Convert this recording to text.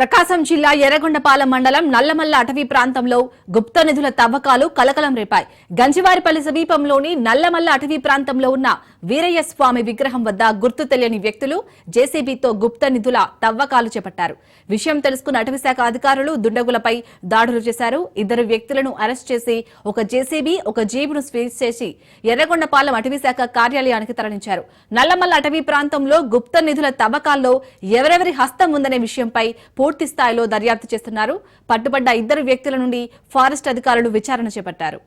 ప్రకాశం జిల్లా ఎర్రగొండపాలెం మండలం నల్లమల్ల అటవీ ప్రాంతంలో గుప్త నిధుల తవ్వకాలు కలకలం రేపాయి. గంజివారిపల్లి సమీపంలోని నల్లమల్ల అటవీ ప్రాంతంలో ఉన్న వీరయ్య స్వామి విగ్రహం వద్ద గుర్తు తెలియని వ్యక్తులు జేసీబీతో గుప్త నిధుల తవ్వకాలు చేపట్టారు. విషయం తెలుసుకున్న అటవీ శాఖ అధికారులు దుండగులపై దాడులు చేశారు. ఇద్దరు వ్యక్తులను అరెస్ట్ చేసి ఒక జేసీబీ ఒక జీబును స్వీజ్ చేసి ఎర్రగొండపాలెం అటవీ శాఖ కార్యాలయానికి తరలించారు. నల్లమల్ల అటవీ ప్రాంతంలో గుప్త నిధుల తవ్వకాల్లో ఎవరెవరి హస్తం ఉందనే విషయంపై పూర్తి స్థాయిలో దర్యాప్తు చేస్తున్నారు. పట్టుబడ్డ ఇద్దరు వ్యక్తుల నుండి ఫారెస్ట్ అధికారులు విచారణ చేపట్టారు.